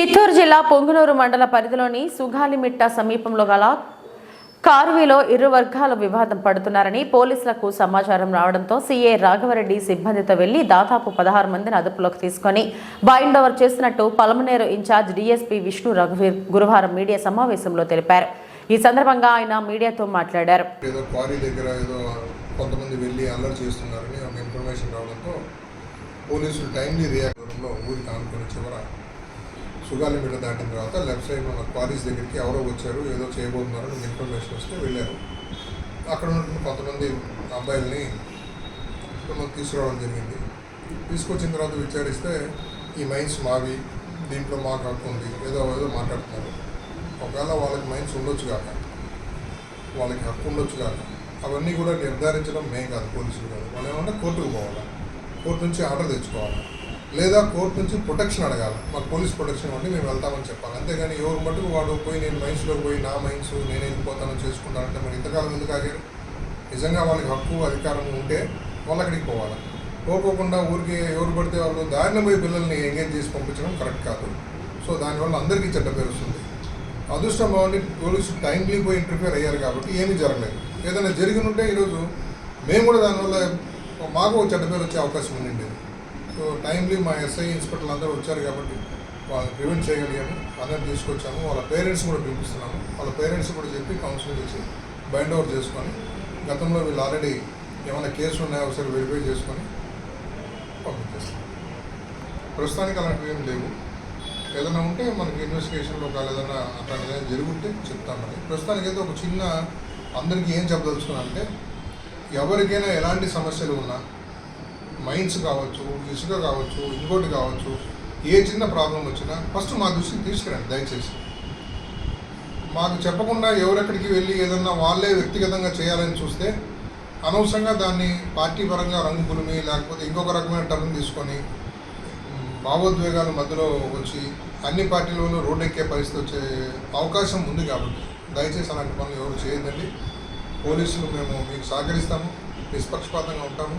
చిత్తూరు జిల్లా పొంగునూరు మండల పరిధిలోని సుగాలిమిట్ట సమీపంలో గల కార్వీలో ఇరు వర్గాల వివాదం పడుతున్నారని పోలీసులకు సమాచారం రావడంతో సీఏ రాఘవరెడ్డి సిబ్బందితో వెళ్ళి దాదాపు పదహారు మందిని అదుపులోకి తీసుకొని బైండ్ ఓవర్ చేసినట్టు పలమనేరు ఇన్ఛార్జ్ డీఎస్పీ విష్ణు రఘువీర్ గురువారం మీడియా సమావేశంలో తెలిపారు. ఈ సందర్భంగా ఆయన మీడియాతో మాట్లాడారు. ఏదో క్వారీ దగ్గర ఏదో కొంతమంది వెళ్ళి అల్లరి చేస్తున్నారని ఇన్ఫర్మేషన్ రావడంతో పోలీసులు టైంలీ రియాక్ట్ ఊరికి ఆనుకుని చివర సుగాలి మీద దాటిన తర్వాత లెఫ్ట్ సైడ్ ఉన్న క్వారీస్ దగ్గరికి ఎవరో వచ్చారు ఏదో చేయబోతున్నారు ఒక ఇన్ఫర్మేషన్ వస్తే వెళ్ళారు. అక్కడ ఉన్న కొంతమంది అబ్బాయిల్ని మనం తీసుకురావడం జరిగింది. తీసుకొచ్చిన తర్వాత విచారిస్తే ఈ మైన్స్ మావి దీంట్లో మాకు హక్కు ఉంది ఏదో ఏదో మాట్లాడుతున్నారు. ఒకవేళ వాళ్ళకి మైన్స్ ఉండొచ్చు కాక వాళ్ళకి హక్కు ఉండొచ్చు కాక అవన్నీ కూడా నిర్ధారించడం మేం కాదు పోలీసులు కాదు. వాళ్ళు ఏమన్నా కోర్టుకు పోవాలా? కోర్టు నుంచి ఆర్డర్ తెచ్చుకోవాలి? లేదా కోర్టు నుంచి ప్రొటెక్షన్ అడగాలి. మాకు పోలీస్ ప్రొటెక్షన్ ఉండి మేము వెళ్తామని చెప్పాలి. అంతేగాని ఎవరు మటుకు వాడు పోయి నేను మైన్స్లో పోయి నా మైన్స్ నేను వెళ్ళిపోతాను చేసుకుంటానంటే మరి ఇంతకాలం ఎందుకు ఆగారు? నిజంగా వాళ్ళకి హక్కు అధికారం ఉంటే వాళ్ళు అక్కడికి పోవాలి? పోకోకుండా ఊరికి ఎవరు పడితే వాళ్ళు దారిన పోయి పిల్లల్ని ఎంగేజ్ చేసి పంపించడం కరెక్ట్ కాదు. సో దానివల్ల అందరికీ చెడ్డ పేరు వస్తుంది. అదృష్టం బాగుండి పోలీసు టైంలీ పోయి ఇంటర్ఫియర్ అయ్యారు కాబట్టి ఏమీ జరగలేదు. ఏదైనా జరిగి ఉంటే ఈరోజు మేము కూడా దానివల్ల మాకు ఒక చెడ్డ పేరు వచ్చే అవకాశం ఉండింది. సో టైంలీ మా ఎస్ఐ ఇన్స్పెక్టర్లు అందరూ వచ్చారు కాబట్టి వాళ్ళని ప్రివెంట్ చేయగలిగాము అందరిని తీసుకొచ్చాము. వాళ్ళ పేరెంట్స్ కూడా పిలిపిస్తున్నాము. వాళ్ళ పేరెంట్స్ కూడా చెప్పి కౌన్సిలింగ్ చేసి బైండ్ ఓవర్ చేసుకొని గతంలో వీళ్ళు ఆల్రెడీ ఏమైనా కేసులు ఉన్నాయో ఒకసారి వెరిఫై చేసుకొని పంపించేస్తాం ప్రస్తుతానికి అలాంటివి ఏం లేవు. ఏదైనా ఉంటే మనకి ఇన్వెస్టిగేషన్లో ఒక ఏదైనా అట్లాంటి ఏదైనా జరుగుంటే చెప్తామని ప్రస్తుతానికి అయితే ఒక చిన్న అందరికీ ఏం చెప్పదలుచుకున్నానంటే ఎవరికైనా ఎలాంటి సమస్యలు ఉన్నా మైండ్స్ కావచ్చు ఇసుక కావచ్చు ఇంకోటి కావచ్చు ఏ చిన్న ప్రాబ్లం వచ్చినా ఫస్ట్ మా దృష్టికి తీసుకురండి దయచేసి. మాకు చెప్పకుండా ఎవరెక్కడికి వెళ్ళి ఏదన్నా వాళ్ళే వ్యక్తిగతంగా చేయాలని చూస్తే అనవసరంగా దాన్ని పార్టీ పరంగా రంగు పులిమి లేకపోతే ఇంకొక రకమైన టర్న్ తీసుకొని భావోద్వేగాలు భావోద్వేగాల మధ్యలో వచ్చి అన్ని పార్టీలోనూ రోడ్డెక్కే పరిస్థితి వచ్చే అవకాశం ఉంది కాబట్టి దయచేసి అలాంటి పనులు ఎవరు చేయొద్దండి. పోలీసులు మేము మీకు సహకరిస్తాము నిష్పక్షపాతంగా ఉంటాము.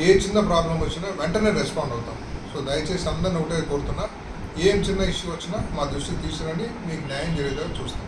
ఏ చిన్న ప్రాబ్లం వచ్చినా వెంటనే రెస్పాండ్ అవుతాం. సో దయచేసి అందరిని ఒకటే కోరుతున్నా ఏం చిన్న ఇష్యూ వచ్చినా మా దృష్టికి తీసుకురండి మీకు న్యాయం జరిగేదా చూస్తాం.